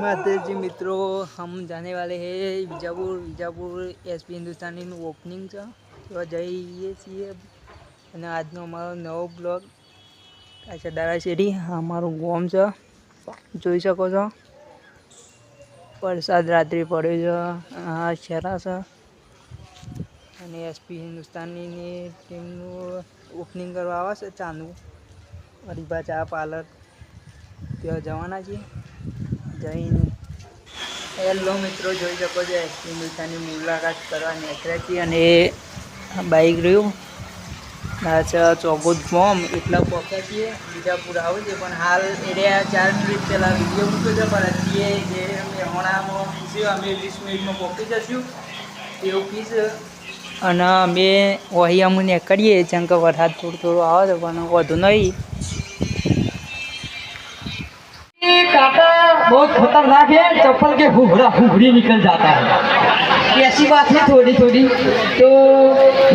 माता મિત્રો, હમ જાને વાલે હે, વિજાપુર વિજાપુર એસપી હિન્દુસ્તાનીનું ઓપનિંગ છે. તો જઈએ છીએ. અને આજનો અમારો નવો બ્લોગ આ છે દારા શેરી આ અમારું ગોમ છે. જોઈ શકો છો. વરસાદ રાત્રે પડ્યો છે. આ શેરા છે. અને એસપી હિન્દુસ્તાનીની ટીમનું ઓપનિંગ કરવા આવે છે ચાનું હરિભા ચા પાર્લર. ત્યાં જવાના છીએ. જઈને. હેલો મિત્રો, જોઈ શકો છો એસપી મિલ્સાની મુલાકાત કરવા નીકળ્યા છીએ અને એ બાઈક રહ્યું. છે ચોગોદ ફોર્મ એટલા પહોંચ્યા છીએ, બીજાપુર આવે છે, પણ હાલ એરિયા ચાર મિનિટ પહેલાં વીડિયો મૂક્યો છે, પણ અત્યારે જે મેહોણામાં પીસ્યું અમે વીસ મિનિટમાં પહોંચી જશું. એવું પીસ અને અમે વહી અમને કરીએ, જેમ કે વરસાદ થોડો થોડો આવે છે, પણ વધુ નહીં. काका बहुत खतरनाक है चप्पल के हुबड़ा हुबड़ी निकल जाता है ऐसी बात है थोड़ी थोड़ी तो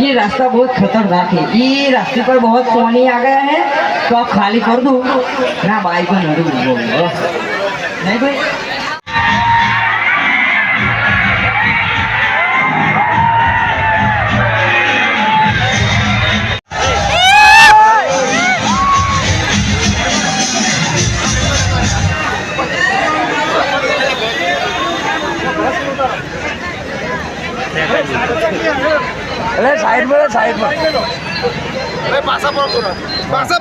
ये रास्ता बहुत खतरनाक है ये रास्ते पर बहुत पानी आ गया है तो आप खाली कर दो ना बाइक पर नरू नहीं भाई বাসা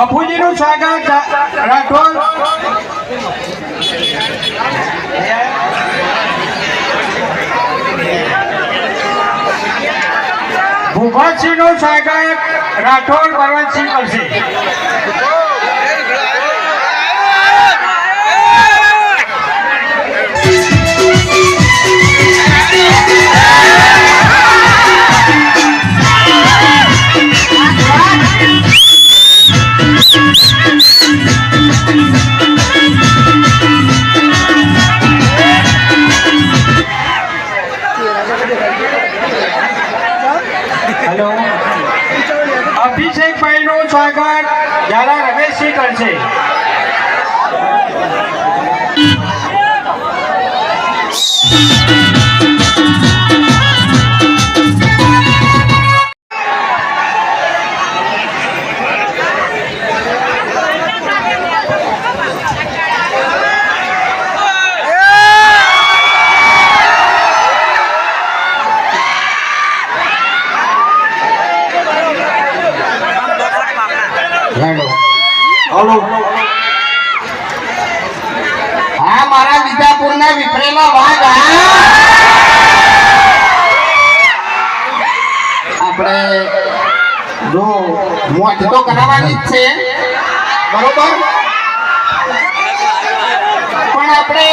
મફુજીનું સ્વાગત રાઠોડ. ભૂપતસિંહનું સ્વાગત રાઠોડ બળવંતસિંહ કરશે. અભિષેકભાઈનું સ્વાગત. ઝાલા રમેશસિંહ કરશે હલો. હા, મારા વિજાપુર ના વિપરેલા વાઘ આપણે જો મોજ તો કરાવવાની જ છે. બરોબર? પણ આપણે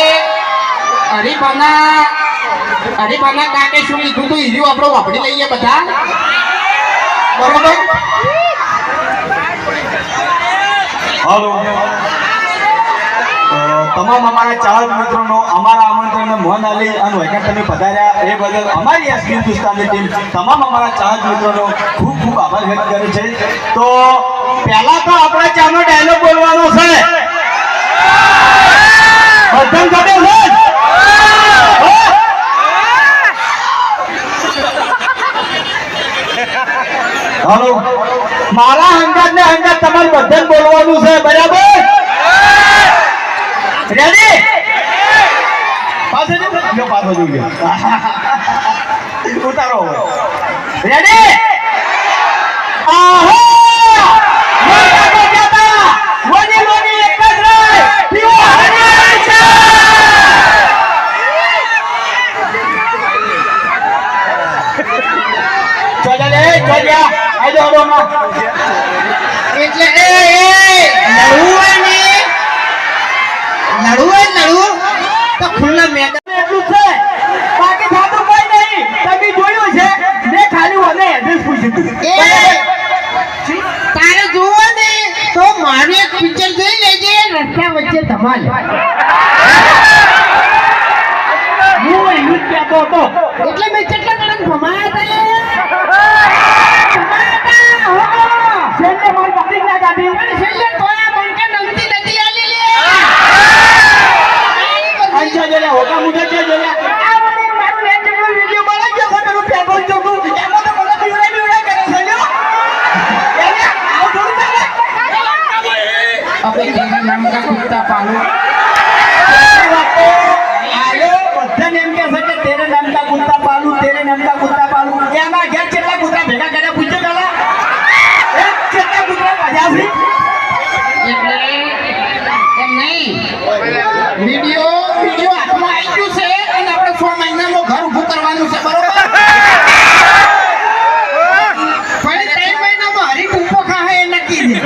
હરિભાના હરિભાના કાકે શું લીધું તો? હીર્યું આપણે વાપરી લઈએ બધા. બરોબર? હાલો. તમામ અમારા ચાહક મિત્રોનો, અમારા આમંત્રણને મોહન અલી અને વૈકટ તમે પધાર્યા એ બદલ અમારી આ હિન્દુસ્તાનની ટીમ, તમામ અમારા ચાહક મિત્રોનો ખૂબ ખૂબ આભાર વ્યક્ત કરે છે. તો પહેલા તો આપણે ચાનો ડાયલોગ બોલવાનો છે. બધાને ખબર છે હાલો મારા હંગાત ને હંગાત તમારે બધાને બોલવાનું છે બરાબર? રેડી પાછળ જો પાછો જોઈ ઉતારો રેડી આહો મોટા તો કહેતા, વોની વોની એક જ રહે, પીવો હરિયાળી છે. ચોજા લે, ચોજા. આઈ જાઓ, આડો હમણાં. એટલે એ એ લડવું હોય ને લડવું હોય ને લડવું તો ખુલ્લા મેદાન એટલું જ છે બાકી થાતું કોઈ નહીં તમે જોયું છે મેં ખાલી ઓને એડ્રેસ પૂછ્યું હતું એ તારે જોવો ને તો મારું એક પિક્ચર જોઈ લેજે રસ્તા વચ્ચે ધમાલ. હું એવું જ કહેતો હતો. એટલે મેં કેટલા કડક ભમાયા હતા છેલ્લે મારી ગાડી. ના ગાડી છેલ્લે તોય બંકે નમતી નથી આલી લે અંજા જોડે હોકા મુઢે છે જોડે આ વળી મારું નેટ જેટલો વિડિયો બને છે પણ પેલું પેપર ચોકું એમાં તો મને બીવડા બીવડા કરે છે લ્યો એને આવું થોડું ચાલે અબે તેરા નામ કા કુત્તા પાલો આયો બધાને એમ કે છે કે તેરે નામ કા કુત્તા પાલુ તેરે નામ કા કુત્તા પાલુ એના ઘેર કેટલા કુત્તા ભેગા કર્યા પૂછ્યો પેલા એ કેટલા કુત્તા ભજ્યા છે એટલે એમ નહીં વિડિયો વિડિયો હાથમાં આવી ગયું છે અને આપણે છ મહિનામાં ઘર ઊભું કરવાનું છે બરોબર પણ ત્રણ મહિનામાં હરીફ ઊભો ખાહે એ નક્કી છે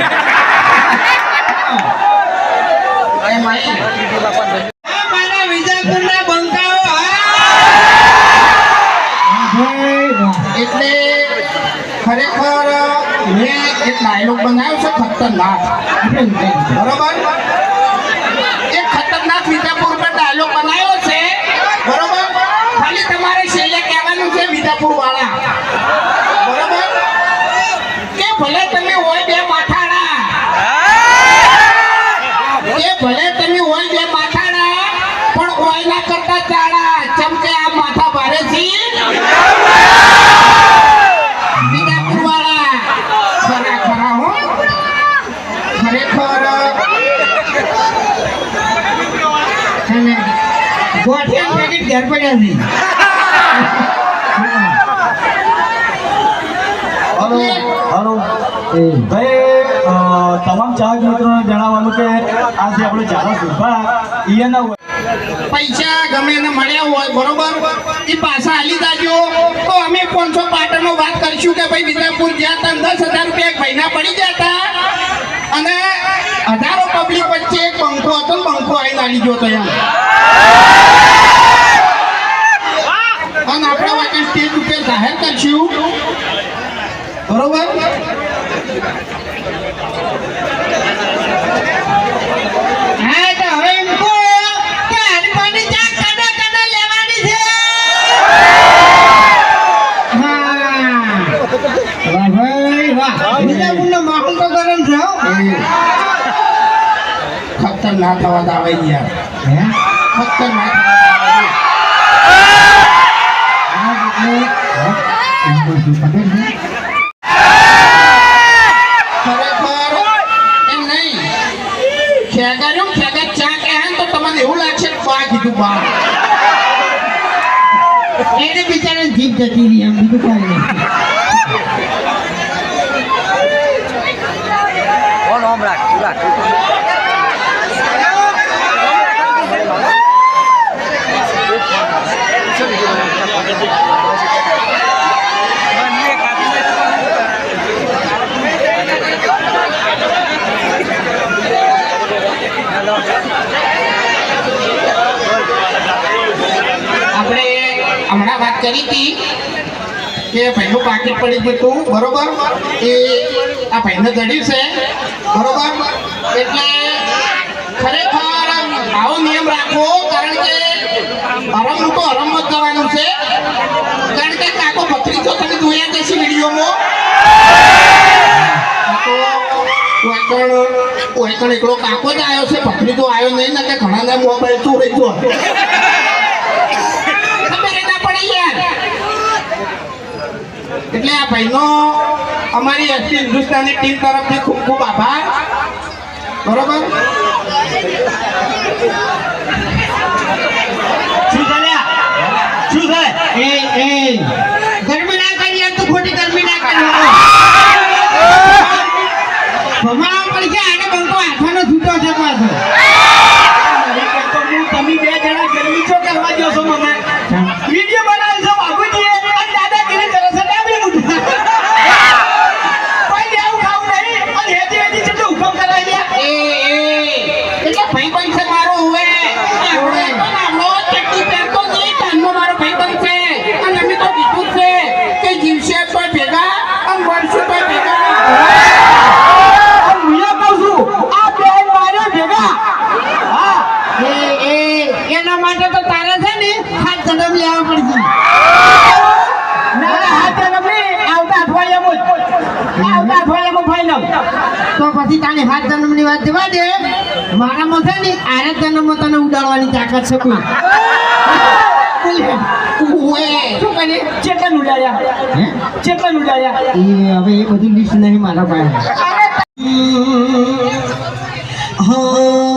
એમ નહીં. આ મારા વિજાપુરના બંકાઓ હા. એટલે ખરેખર મેં એક ડાયલોગ બનાવ્યો છે ખતરનાક બરોબર? ખતરનાક વિજાપુર પર ડાયલોગ બનાવ્યો છે. બરોબર? ખાલી તમારે છેલ્લે કહેવાનું છે વિજાપુર વાળા બરોબર કે ભલે તમે હોય બે માથાડા કે ભલે તમે હોય બે માથાડા પણ હોય ના કરતા ચાડા ચમ કે આ માથા ભારે છે વિજાપુર વાળા ખરા ખરા હો ખરેખર અને ગોઠિયા પેકેટ ઘેર પડ્યા છે. Hello hello. ભાઈ તમામ ચાહક મિત્રોને જણાવવાનું કે આજે આપણે ચાલો સુભા ઈયાના પૈસા ગમે એને મળ્યા હોય બરોબર? એ પાછા હાલી જાજો. તો અમે પાંચસો પાટણનો વાત કરીશું કે ભાઈ વિજાપુર જ્યાં હતા દસ હજાર રૂપિયા મહિના પડી ગયા હતા. હતો ને પંખો આવીને હાલી ગયો હતો એમ અને આપણે વચ્ચે સ્ટેજ ઉપર જાહેર કરશું. બરોબર? તો માહોલ તો ગરમ છે હો ના થવા દાવે યાર. હે? કહે ને તો તમને એવું લાગશે કે કીધું બા. એને બિચારા જીભ જતી રહી, એમ બીજું કાંઈ નહીં. આપણે વાત કરી હતી કે ભાઈનું પાકીટ પડી ગયું હતું, બરોબર? એ આ ભાઈને જડ્યું છે, બરોબર? એટલે ખરેખર આવો નિયમ રાખવો, કારણ કે હરમનું તો હરમ જ કરવાનું છે. કારણ કે કાકો તો તમે જોયા જશે વિડીયોમાં. પણ વાયકણ વાયકણ એકલો કાકો જ આવ્યો છે તો આવ્યો નહીં ને કે ઘણાના મોબાઈલ ચોરી તો ખબર ય ના પડી યાર એટલે આ ભાઈનો અમારી એસપી હિન્દુસ્તાની ટીમ તરફથી ખૂબ ખૂબ આભાર. બરોબર? શું થાય એ એ. ગરમી તું ખોટી ગરમી ના કરી પડી પડશે આને બંકો હાથવાનો છૂટો છે પાછો તો હું તમે બે જણા ગરમી છો કરવા દો છો મને વીડિયો બનાવે છે બાબુજી અને દાદાગીરી કરે છે ડાબી મુઠ્ઠી. કોઈ દેવું ખાવું નહીં અને હેતી હેતી છે તો હુકમ કરાવી લે એ એ એટલે ભાઈ બનશે મારો હવે આપણે તો નાનો ચટણી પહેરતો નહીં કાનનો મારો ભાઈ બનશે અને અમે તો કીધું જ છે કે જીવશે તોય ભેગા અને મરશું તોય ભેગા હું કહું છું આ બે માર્યો ભેગા હા એ એ એના માટે તો તારે છે ને હાથ જન્મ લેવા પડશે ના હાથ જન્મની આવતા અઠવાડિયામાં જ. આવતા અઠવાડિયામાં final. તો પછી તારી હાથ જન્મની વાત જવા દે મારામાં છે ને આરે જન્મમાં તને ઉડાડવાની શકું ચેતન ઉડાડ્યા ચેતન ઉડાડ્યા એ હવે એ બધું લિસ્ટ નહીં મારા પાસે હો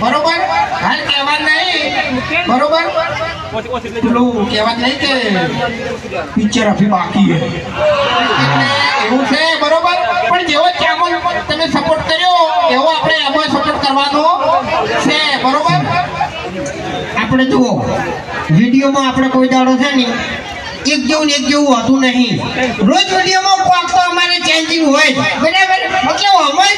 બરોબર હાલ કહેવાનું નહીં બરોબર પેલું કહેવાનું નહીં કે પિક્ચર અભી બાકી એવું છે બરોબર પણ જેવો ચામલ તમે સપોર્ટ કર્યો એવો આપણે એમાં સપોર્ટ કરવાનો છે બરોબર આપણે જુઓ, વિડીયોમાં આપણે કોઈ દાડો છે ને, એક જેવું ને એક જેવું હતું નહીં. રોજ વિડીયોમાં હોય બરાબર. એટલે અમારે